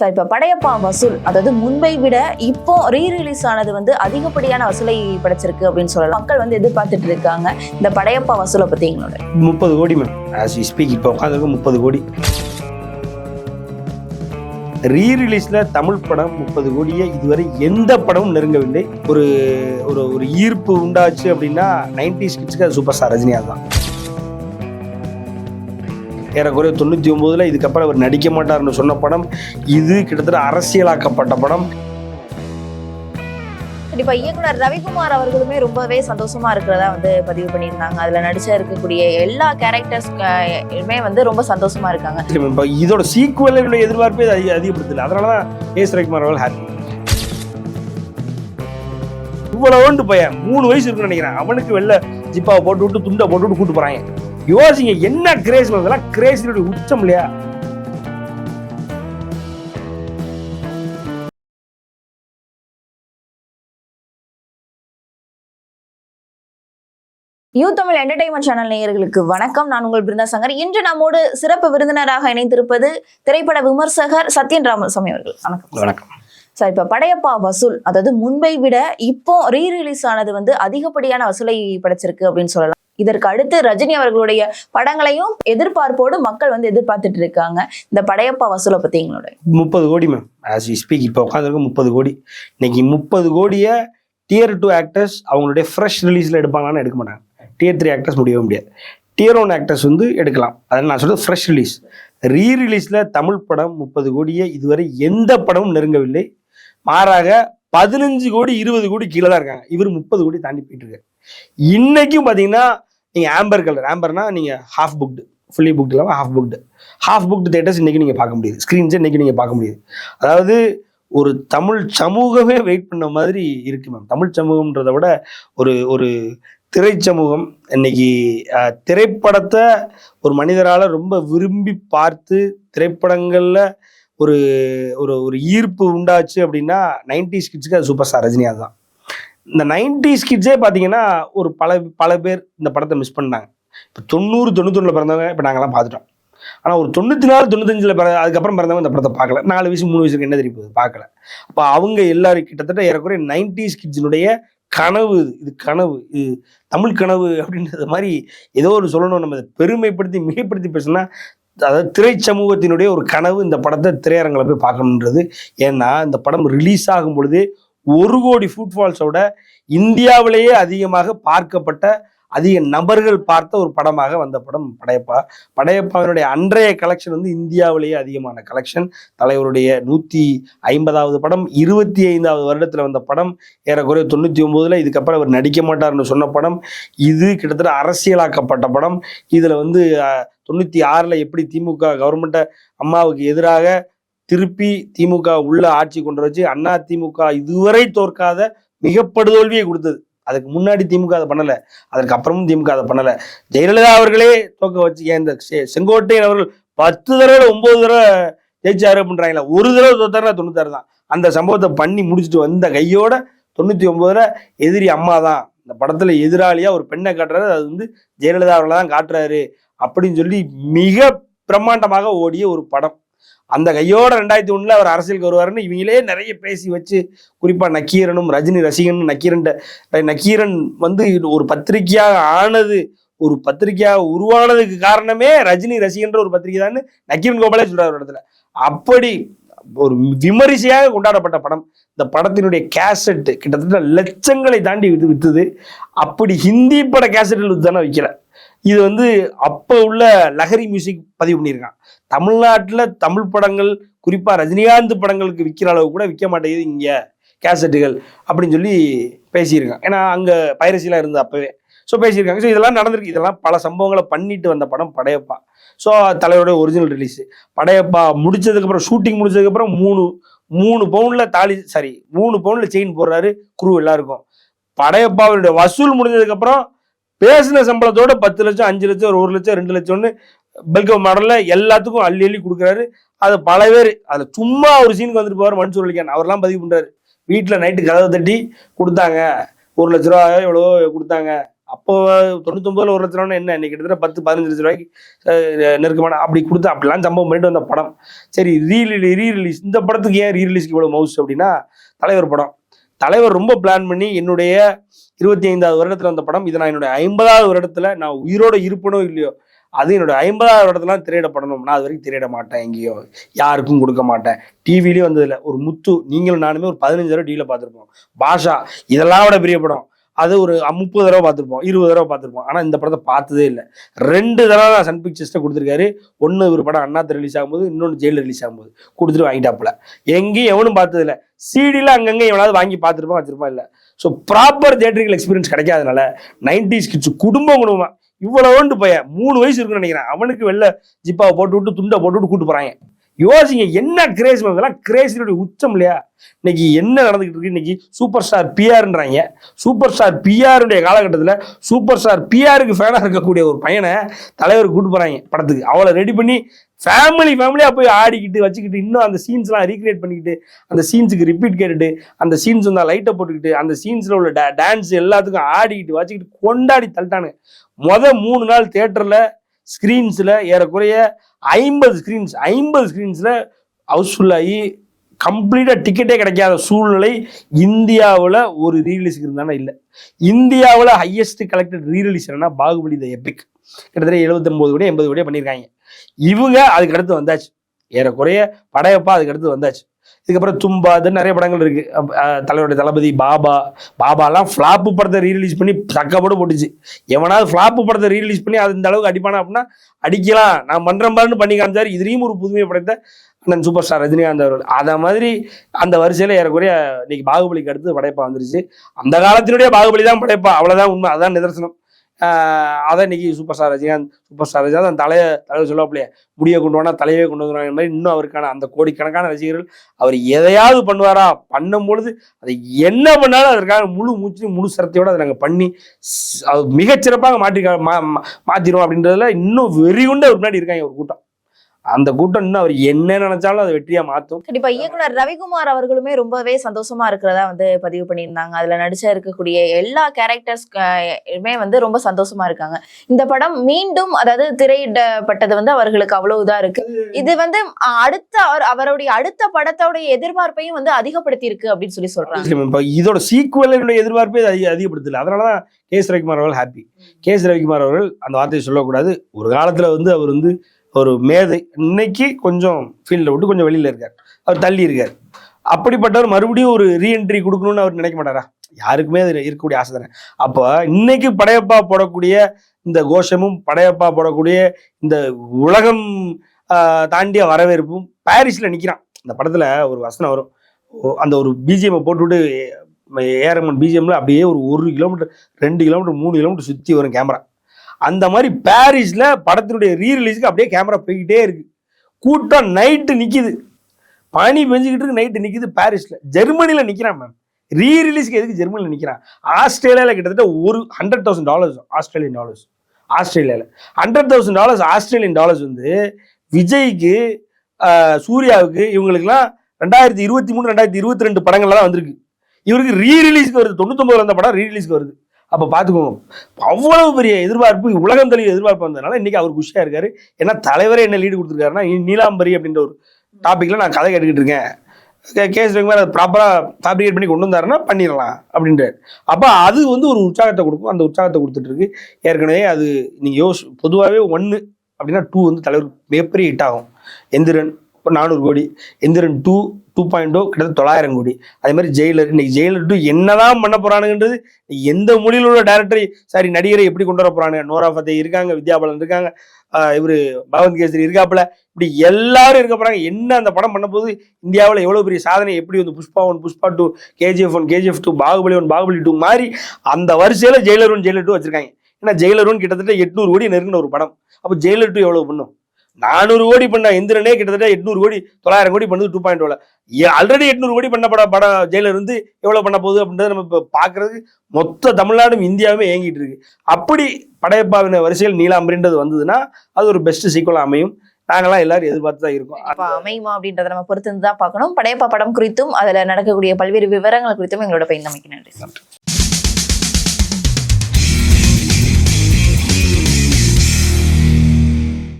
Sir இப்போ படையப்பா வசூல் அதாவது முன்பை விட இப்போ ரீ ரிலீஸ் ஆனது வந்து அதிகப்படியான வசூலை படைச்சிருக்கு அப்படின்னு சொல்லலாம். மக்கள் வந்து எதிர்பார்த்துட்டு இருக்காங்க இந்த படையப்பா வசூலை பற்றி எங்களோட. முப்பது கோடி மேம் ஆஸ் வி ஸ்பீக் இப்போ உட்காந்துருக்கு முப்பது கோடி. ரீ ரிலீஸில் தமிழ் படம் முப்பது கோடியை இதுவரை எந்த படமும் நெருங்கவில்லை. ஒரு ஒரு ஒரு ஈர்ப்பு உண்டாச்சு அப்படின்னா நைன்டி கிட்ஸ்க்கு அது சூப்பர் ஸ்டார் ரஜினியாக தான். ஏறக்குறைய தொண்ணூற்றி ஒம்போதில் இதுக்கப்புறம் அவர் நடிக்க மாட்டார்னு சொன்ன படம் இது கிட்டத்தட்ட அரசியலாக்கப்பட்ட படம். கண்டிப்பா இயக்குனர் ரவிக்குமார் அவர்களுமே ரொம்பவே சந்தோஷமா இருக்கிறதா வந்து பதிவு பண்ணியிருந்தாங்க. அதுல நடிச்ச இருக்கக்கூடிய எல்லா கேரக்டர்ஸ்மே வந்து ரொம்ப சந்தோஷமா இருக்காங்க. இதோட சீக்குவலுடைய எதிர்பார்ப்பே அதிக அதிகப்படுத்தல. அதனால தான் ஏஸ் ரவிக்குமார் அவர்கள் ஹாப்பி இவ்வளவுண்டு பையன். மூணு வயசு இருக்குன்னு நினைக்கிறேன். அவனுக்கு வெளில ஜிப்பாவை போட்டு விட்டு துண்டை போட்டு விட்டு கூட்டு போறாங்க. யோசிங்க என்ன கிரேஸ் இதெல்லாம் கிரேஸினுடைய உச்சம் இல்லையா? யூ தமிழ் என்டர்டைன்மெண்ட் சேனல் நேயர்களுக்கு வணக்கம். நான் உங்கள் பிருந்தா சங்கர் இன்று நம்மோடு சிறப்பு விருந்தினராக இணைந்திருப்பது திரைப்பட விமர்சகர் சத்யன் ராமசாமி அவர்கள். வணக்கம். வணக்கம். சார் இப்ப படையப்பா வசூல் அதாவது முன்பை விட இப்போ ரீ ரிலீஸ் ஆனது வந்து அதிகப்படியான வசூலை படைச்சிருக்கு அப்படின்னு சொல்லலாம். இதற்கு அடுத்து ரஜினி அவர்களுடைய படங்களையும் எதிர்பார்ப்போடு மக்கள் வந்து எதிர்பார்த்துட்டு இருக்காங்க. இந்த படையப்பா வசூலை பத்தி எங்களோட. முப்பது கோடி மேம் ஆஸ் வி ஸ்பீக் இப்போ உட்காந்துருக்கு முப்பது கோடி. இன்னைக்கு முப்பது கோடியை டியர் டூ ஆக்டர்ஸ் அவங்களுடைய ஃப்ரெஷ் ரிலீஸில் எடுப்பாங்களான்னு எடுக்க மாட்டாங்க. டியர் த்ரீ ஆக்டர்ஸ் முடியவே முடியாது. டியர் ஒன் ஆக்டர்ஸ் வந்து எடுக்கலாம். அதில் நான் சொல்றது ஃப்ரெஷ் ரிலீஸ் ரீ ரிலீஸில் தமிழ் படம் முப்பது கோடியை இதுவரை எந்த படமும் நெருங்கவில்லை. மாறாக பதினஞ்சு கோடி இருபது கோடி கீழே தான் இருக்காங்க. இவர் முப்பது கோடி தாண்டி போயிட்டு இருக்காரு. இன்னைக்கும் பார்த்தீங்கன்னா நீங்கள் ஆம்பர் கலர் ஆம்பர்னா நீங்கள் ஹாஃப் புக்டு ஃபுல்லி புக்டு இல்லாமல் half booked half booked theatres இன்னைக்கு நீங்கள் பார்க்க முடியுது. ஸ்க்ரீன்ஸை இன்னைக்கு நீங்கள் பார்க்க முடியுது. அதாவது ஒரு தமிழ் சமூகமே வெயிட் பண்ண மாதிரி இருக்கு மேம் தமிழ் சமூகம்ன்றதை விட ஒரு ஒரு திரை சமூகம் இன்னைக்கு திரைப்படத்தை ஒரு மனிதரால் ரொம்ப விரும்பி பார்த்து திரைப்படங்களில் ஒரு ஒரு ஒரு ஈர்ப்பு உண்டாச்சு அப்படின்னா நைன்டி கிட்ஸுக்கு அது சூப்பர் ஸ்டார் ரஜினிகாந்த் தான் இந்த நைன்டிஸ் கிட்ஸே பார்த்தீங்கன்னா ஒரு பல பல பேர் இந்த படத்தை மிஸ் பண்ணாங்க இப்போ தொண்ணூறு தொண்ணூத்தொன்னில் பிறந்தவங்க இப்போ நாங்களாம் பார்த்துட்டோம் ஆனால் ஒரு தொண்ணூற்றி நாலு தொண்ணூத்தஞ்சில் பிற அதுக்கப்புறம் பிறந்தவங்க இந்த படத்தை பார்க்கல நாலு வயசு மூணு வயசுக்கு என்ன தெரியும் பார்க்கல அப்போ அவங்க எல்லாரும் கிட்டத்தட்ட ஏறக்குறைய நைன்டிஸ் கிட்ஸினுடைய கனவு இது கனவு இது தமிழ் கனவு அப்படின்றது மாதிரி ஏதோ ஒரு சொல்லணும் நம்ம இதை பெருமைப்படுத்தி மிகைப்படுத்தி பேசினா அதாவது திரை சமூகத்தினுடைய ஒரு கனவு இந்த படத்தை திரையரங்கில் போய் பார்க்கணுன்றது ஏன்னா இந்த படம் ரிலீஸ் ஆகும் பொழுது ஒரு கோடி ஃபுட்ஃபால்ஸோட இந்தியாவிலேயே அதிகமாக பார்க்கப்பட்ட அதிக நபர்கள் பார்த்த ஒரு படமாக வந்த படம் படையப்பா. படையப்பாவினுடைய அன்றைய கலெக்ஷன் வந்து இந்தியாவிலேயே அதிகமான கலெக்ஷன் தலைவருடைய நூற்றி ஐம்பதாவது படம் இருபத்தி ஐந்தாவது வருடத்தில் வந்த படம் ஏறக்குறைய தொண்ணூற்றி ஒம்போதில் இதுக்கப்புறம் அவர் நடிக்க மாட்டார்னு சொன்ன படம் இது கிட்டத்தட்ட அரசியலாக்கப்பட்ட படம். இதில் வந்து தொண்ணூற்றி ஆறில் எப்படி திமுக கவர்மெண்ட்டை அம்மாவுக்கு எதிராக திருப்பி திமுக உள்ள ஆட்சி கொண்டு வச்சு அண்ணா திமுக இதுவரை தோற்காத மிகப்படுதோல்வியை கொடுத்தது. அதுக்கு முன்னாடி திமுக அதை பண்ணல. அதற்கு அப்புறமும் திமுக அதை பண்ணல. ஜெயலலிதா அவர்களே தோக்க வச்சு ஏன் இந்த செ- செங்கோட்டையன் அவர்கள் பத்து தடவை ஒன்பது தடவை ஜெயிச்சாரு அப்படின்றாங்களா. ஒரு தடவை தோத்தாருன்னா தொண்ணூத்தாறு தான். அந்த சம்பவத்தை பண்ணி முடிச்சுட்டு வந்த கையோட தொண்ணூத்தி ஒன்பதுல எதிரி அம்மா தான். இந்த படத்துல எதிராளியா ஒரு பெண்ணை காட்டுறாரு. அது வந்து ஜெயலலிதா அவர்களை தான் காட்டுறாரு அப்படின்னு சொல்லி மிக பிரம்மாண்டமாக ஓடிய ஒரு படம். அந்த கையோட ரெண்டாயிரத்தி ஒண்ணுல அவர் அரசியலுக்கு வருவாருன்னு இவங்களே நிறைய பேசி வச்சு குறிப்பா நக்கீரனும் ரஜினி ரசிகன் நக்கீரன் நக்கீரன் வந்து ஒரு பத்திரிகையாக ஆனது ஒரு பத்திரிகையாக உருவானதுக்கு காரணமே ரஜினி ரசிகன்ற ஒரு பத்திரிகை தான் நக்கீரன் கோபாலே சொல்றாரு ஒரு இடத்துல. அப்படி ஒரு விமரிசையாக கொண்டாடப்பட்ட படம். இந்த படத்தினுடைய கேசட் கிட்டத்தட்ட லட்சங்களை தாண்டி வித்து வித்துது. அப்படி ஹிந்தி பட கேசட்டில் வித்து தானே வைக்கல. இது வந்து அப்போ உள்ள லஹரி மியூசிக் பதிவு பண்ணியிருக்கான். தமிழ்நாட்டில் தமிழ் படங்கள் குறிப்பாக ரஜினிகாந்த் படங்களுக்கு விற்கிற அளவு கூட விற்க மாட்டேங்குது இங்கே கேசட்டுகள் அப்படின்னு சொல்லி பேசியிருக்காங்க. ஏன்னா அங்கே பைரசிலாம் இருந்தது அப்போவே. ஸோ பேசியிருக்காங்க. ஸோ இதெல்லாம் நடந்திருக்கு. இதெல்லாம் பல சம்பவங்களை பண்ணிட்டு வந்த படம் படையப்பா. ஸோ தலைவரோட ஒரிஜினல் ரிலீஸ் படையப்பா முடிச்சதுக்கப்புறம் ஷூட்டிங் முடிச்சதுக்கப்புறம் மூணு மூணு பவுனில் தாலி சாரி மூணு பவுனில் செயின் போடுறாரு குரு எல்லாருக்கும். படையப்பாவுடைய வசூல் முடிஞ்சதுக்கப்புறம் பேசின சம்பளத்தோட பத்து லட்சம் அஞ்சு லட்சம் ஒரு ஒரு லட்சம் ரெண்டு லட்சம்னு பெல்கவ் மாடலில் எல்லாத்துக்கும் அள்ளி அள்ளி கொடுக்குறாரு. அது பல பேர் அதில் சும்மா ஒரு சீனுக்கு வந்துட்டு போவார் மன்சூர் அலிகான். அவர்லாம் பதிவு பண்ணுறாரு வீட்டில் நைட்டு கதவை தட்டி கொடுத்தாங்க. ஒரு லட்ச ரூபா எவ்வளோ கொடுத்தாங்க. அப்போ தொண்ணூத்தொம்பதுல ஒரு லட்சம் ரூபா என்ன? இன்னைக்கு கிட்டத்தட்ட பத்து பதினஞ்சு லட்ச ரூபாய்க்கு நெருக்கமான அப்படி கொடுத்து அப்படிலாம் சம்பவம் பண்ணிட்டு வந்த படம். சரி ரீ ரீ ரிலீஸ் இந்த படத்துக்கு ஏன் ரீ ரிலீஸ்க்கு இவ்வளோ மவுஸ் அப்படின்னா தலைவர் படம். தலைவர் ரொம்ப பிளான் பண்ணி என்னுடைய இருபத்தி ஐந்தாவது வருடத்தில் வந்த படம். இது நான் என்னுடைய ஐம்பதாவது வருடத்தில் நான் உயிரோட இருப்பனோ இல்லையோ அது என்னோட ஐம்பதாவது இடத்துலாம் திரையிடப்படணும். நான் அது வரைக்கும் திரையிட மாட்டேன் எங்கேயோ. யாருக்கும் கொடுக்க மாட்டேன். டிவிலையும் வந்ததில்ல. ஒரு முத்து நீங்களும் நானுமே ஒரு பதினஞ்சு தடவை டிவியில் பார்த்துருப்போம். பாஷா இதெல்லாம் விட பெரிய படம். அது ஒரு முப்பது தடவை பார்த்துருப்போம் இருபது தடவை பார்த்துருப்போம். ஆனால் இந்த படத்தை பார்த்ததே இல்லை. ரெண்டு தடவை தான் சன் பிக்சர்ஸ்ட்டை கொடுத்துருக்காரு. ஒன்று ஒரு படம் அண்ணாத்து ரிலீஸ் ஆகும்போது இன்னொன்று ஜெயிலில் ரிலீஸ் ஆகும்போது. கொடுத்துட்டு வாங்கிட்டாப்புல. எங்கேயும் எவனும் பார்த்ததில்ல. சீடியில் அங்கங்கே எவனாவது வாங்கி பார்த்துருப்பான் வச்சிருப்பான் இல்லை. ஸோ ப்ராப்பர் தியேட்டரிக்கல் எக்ஸ்பீரியன்ஸ் கிடைக்காதனால நைன்டிஸ் கிட்ஸ் குடும்பம் குடும்பமா இவ்வளவுண்டு பையன். மூணு வயசு இருக்குன்னு நினைக்கிறேன். அவனுக்கு வெளில ஜிப்பாவை போட்டு விட்டு துண்டை போட்டு விட்டு கூட்டு போறாங்க. யோசிங்க என்ன கிரேஸ் இதெல்லாம்? கிரேஸினுடைய உச்சம் இல்லையா? இன்னைக்கு என்ன நடந்துகிட்டு இருக்கு? இன்னைக்கு சூப்பர் ஸ்டார் பிஆர்ன்றாங்க சூப்பர் ஸ்டார் பிஆருடைய காலகட்டத்தில் சூப்பர் ஸ்டார் பிஆருக்கு ஃபேனாக இருக்கக்கூடிய ஒரு பையனை தலைவர் கூட்டு போகிறாங்க படத்துக்கு. அவளை ரெடி பண்ணி ஃபேமிலி ஃபேமிலியாக போய் ஆடிக்கிட்டு வச்சுக்கிட்டு இன்னும் அந்த சீன்ஸ்லாம் ரீக்ரியேட் பண்ணிக்கிட்டு அந்த சீன்ஸுக்கு ரிப்பீட் கேட்டுட்டு அந்த சீன்ஸ் வந்து லைட்டை போட்டுக்கிட்டு அந்த சீன்ஸில் உள்ள டே டான்ஸ் எல்லாத்துக்கும் ஆடிக்கிட்டு வச்சுக்கிட்டு கொண்டாடி தள்ளிட்டானுங்க. மொதல் மூணு நாள் தேட்டரில் ஸ்க்ரீன்ஸில் ஏறக்குறைய ஐம்பது ஸ்க்ரீன்ஸ் ஐம்பது ஸ்க்ரீன்ஸில் ஹவுஸ்ஃபுல் ஆகி கம்ப்ளீட்டாக டிக்கெட்டே கிடைக்காத சூழ்நிலை இந்தியாவில் ஒரு ரீரிலீஸுக்கு இருந்தானா இல்லை. இந்தியாவில் ஹையஸ்ட் கலெக்டட் ரீரிலீஸ் என்னன்னா பாகுபலி த எபிக் கிட்டத்தட்ட எழுபத்தொம்போது கோடி எண்பது கோடியே பண்ணியிருக்காங்க. இவங்க அதுக்கு அடுத்து வந்தாச்சு. ஏறக்குறைய படையப்பா அதுக்கு அடுத்து வந்தாச்சு. இதுக்கப்புறம் தும்பா அது நிறைய படங்கள் இருக்கு. தலைவருடைய தளபதி பாபா. பாபாலாம் ஃப்ளாப்பு படத்தை ரீரிலீஸ் பண்ணி சக்கப்போடு போட்டுச்சு. எவனாவது ஃப்ளாப்பு படத்தை ரீரிலீஸ் பண்ணி அது இந்த அளவுக்கு அடிப்பானா அப்படின்னா அடிக்கலாம். நான் பண்ணுற மாதிரின்னு பண்ணி காமிச்சார். இதுலேயும் ஒரு புதுமை படைத்த அண்ணன் சூப்பர் ஸ்டார் ரஜினிகாந்த் அவர்கள். அதை மாதிரி அந்த வரிசையில் ஏறக்குறைய இன்னைக்கு பாகுபலிக்கு அடுத்து படைப்பா வந்துருச்சு. அந்த காலத்தினுடைய பாகுபலி தான் படைப்பா. அவ்வளோதான் உண்மை. அதான் நிதர்சனம். அதை அதான் இன்னைக்கு super star Rajinikanth super star Rajinikanth அந்த தலையை தலைவர் சொல்லுவாப்லையே முடியை கொண்டு வந்தால் தலையவே கொண்டு வந்துடுவாங்க மாதிரி இன்னும் அவருக்கான அந்த கோடிக்கணக்கான ரசிகர்கள் அவர் எதையாவது பண்ணுவாரா? பண்ணும் பொழுது அதை என்ன பண்ணாலும் அதற்காக முழு மூச்சு முழு சிரத்தையோடு அதை நாங்கள் பண்ணி அது மிகச்சிறப்பாக மாற்றி மா மா- அப்படின்றதுல இன்னும் வெறி கொண்டு ஒரு முன்னாடி இருக்காங்க ஒரு கூட்டம். அந்த கூட்டம் இன்னும் அவர் என்ன நினைச்சாலும் அதை வெற்றியா மாற்றும் கண்டிப்பா இயக்குனர் ரவிக்குமார் அவர்களுமே ரொம்பவே சந்தோஷமா இருக்கிறதா வந்து பதிவு பண்ணியிருந்தாங்க. அதுல நடிச்ச இருக்கக்கூடிய எல்லா கேரக்டர்ஸ்மே வந்து ரொம்ப சந்தோஷமா இருக்காங்க. இந்த படம் மீண்டும் அதாவது திரையிடப்பட்டது வந்து அவர்களுக்கு அவ்வளவு இதா இருக்கு. இது வந்து அடுத்த அவர் அவருடைய அடுத்த படத்தோடைய எதிர்பார்ப்பையும் வந்து அதிகப்படுத்தி இருக்கு அப்படின்னு சொல்லி சொல்றாங்க. இதோட சீக்குவலுடைய எதிர்பார்ப்பே அதிக அதிகப்படுத்தல. அதனால தான் கே எஸ் ரவிக்குமார் அவர்கள் ஹாப்பி கே எஸ் ரவிக்குமார் அவர்கள் அந்த வார்த்தையை சொல்லக்கூடாது. ஒரு காலத்துல வந்து அவர் வந்து ஒரு மேதை இன்னைக்கு கொஞ்சம் ஃபீல்டில் விட்டு கொஞ்சம் வெளியில் இருக்கார் அவர் தள்ளி இருக்கார் அப்படிப்பட்டவர் மறுபடியும் ஒரு ரீஎன்ட்ரி கொடுக்கணும்னு அவர் நினைக்க மாட்டாரா யாருக்குமே அது இருக்கக்கூடிய ஆசை தானே அப்போ இன்னைக்கு படையப்பா போடக்கூடிய இந்த கோஷமும் படையப்பா போடக்கூடிய இந்த உலகம் தாண்டிய வரவேற்பும் பாரிஸில் நிற்கிறான் இந்த படத்தில் ஒரு வசனம் வரும் ஓ, அந்த ஒரு பிஜிஎம்மை போட்டுவிட்டு ஏரமன் பிஜிஎம்ல அப்படியே ஒரு ஒரு கிலோமீட்டர் ரெண்டு கிலோமீட்டர் மூணு கிலோமீட்டர் சுற்றி வரும் கேமரா அந்த மாதிரி பாரிஸில் படத்தினுடைய ரீ ரிலீஸ்க்கு அப்படியே கேமரா போய்கிட்டே இருக்குது கூட்டம் நைட்டு நிற்கிது பனி பெஞ்சுக்கிட்டு இருக்கு நைட்டு நிற்கிது பாரிஸில் ஜெர்மனியில் நிற்கிறான் மேம் ரீ ரிலீஸ்க்கு எதுக்கு ஜெர்மனியில் நிற்கிறான் ஆஸ்திரேலியாவில் கிட்டத்தட்ட ஒரு hundred thousand dollars Australian dollars ஆஸ்திரேலியாவில் hundred thousand dollars Australian dollars வந்து விஜய்க்கு சூர்யாவுக்கு இவங்களுக்குலாம் ரெண்டாயிரத்தி இருபத்தி மூணு ரெண்டாயிரத்தி இருபத்தி ரெண்டு படங்கள்லாம் வந்திருக்கு. இவருக்கு ரீ ரிலீஸ்க்கு வருது. தொண்ணூத்தொம்பதுல வந்த படம் ரீ ரிலீஸ்க்கு வருது. அப்போ பார்த்துக்கோங்க அவ்வளவு பெரிய எதிர்பார்ப்பு உலகம் தழுவிய எதிர்பார்ப்பு வந்ததுனால இன்னைக்கு அவர் குஷியாக இருக்காரு. ஏன்னா தலைவரே என்ன லீடு கொடுத்துருக்காருன்னா நீலாம்பரி அப்படின்ற ஒரு டாப்பிக்கில் நான் கதை கேட்டுக்கிட்டு இருக்கேன். கே- கேஸ் ரவிக்குமார் அதை ப்ராப்பராக ஃபேப்ரிகேட் பண்ணி கொண்டு வந்தாருன்னா பண்ணிடலாம் அப்படின்ட்டு அப்போ அது வந்து ஒரு உற்சாகத்தை கொடுக்கும். அந்த உற்சாகத்தை கொடுத்துட்டு இருக்கு. ஏற்கனவே அது நீங்கள் யோசி பொதுவாகவே ஒன்று அப்படின்னா டூ வந்து தலைவர் மிகப்பெரிய ஹிட் ஆகும். எந்திரன் இப்போ நானூறு கோடி. Enthiran two two point two கிட்டத்தட்ட தொள்ளாயிரம் கோடி. அதே மாதிரி ஜெயிலர் இன்னைக்கு ஜெயிலர் டூ என்னதான் பண்ண போறானுன்றது எந்த மொழியில் உள்ள டேரக்டரை சாரி நடிகரை எப்படி கொண்டு வர போறாங்க நோரா ஃபத்தே இருக்காங்க வித்யாபாலன் இருக்காங்க இவர் இவரு பகவந்த் கேசரி இருக்காப்புல. இப்படி எல்லாரும் இருக்க போறாங்க. என்ன அந்த படம் பண்ண போது இந்தியாவில் எவ்வளோ பெரிய சாதனை? எப்படி வந்து Pushpa one Pushpa two KGF one KGF two Baahubali one Baahubali two மாதிரி அந்த வரிசையில் ஜெயிலர் ஒன் ஜெயிலர் டூ வச்சிருக்காங்க. ஏன்னா ஜெயிலர் ஒன் கிட்டத்தட்ட எட்நூறு கோடி நெருங்கின ஒரு படம். அப்போ ஜெயிலர் டூ எவ்வளோ பண்ணும்? நானூறு கோடி பண்ண எந்திரனே கிட்டத்தட்ட எட்நூறு கோடி தொள்ளாயிரம் கோடி பண்ணுது டூ பாயிண்ட் ஆல்ரெடி எட்நூறு கோடி பண்ண பட படம் ஜெயிலர் வந்து எவ்வளவு பண்ண போகுது அப்படின்றத நம்ம இப்போ பார்க்கறதுக்கு மொத்த தமிழ்நாடும் இந்தியாவுமே ஏங்கிட்டு இருக்கு. அப்படி படையப்பாவின வரிசையில் நீலாம்பரின்றது வந்ததுன்னா அது ஒரு பெஸ்ட் சீக்குவலாக அமையும். நாங்களாம் எல்லாரும் எதிர்பார்த்து தான் இருக்கோம். அப்ப அமையுமா அப்படின்றத நம்ம பொறுத்து தான் பார்க்கணும். படையப்பா படம் குறித்தும் அதுல நடக்கக்கூடிய பல்வேறு விவரங்கள் குறித்தும் எங்களோட பயந்தமைக்கு நன்றி.